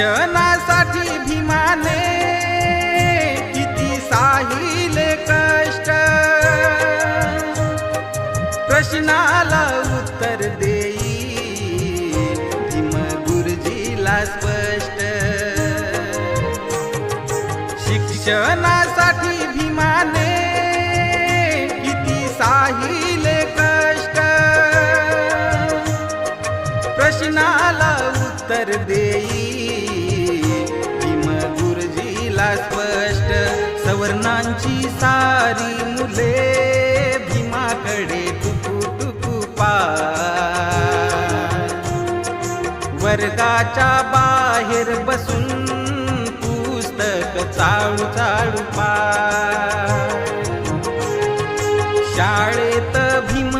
शिक्षणासाठी भीमाने किती साहिले कष्ट. प्रश्नाला उत्तर देई भीम गुरुजीला स्पष्ट. शिक्षणासाठी भीमाने किती साहिले कष्ट. प्रश्नाला उत्तर देई. भीमगुरुजीला स्पष्ट सवर्णांची सारी मुले भीमाकडे टुकू टुकू पा वर्गाच्या बाहेर बसून पुस्तक चाळू चाळू पा शाळेत भीम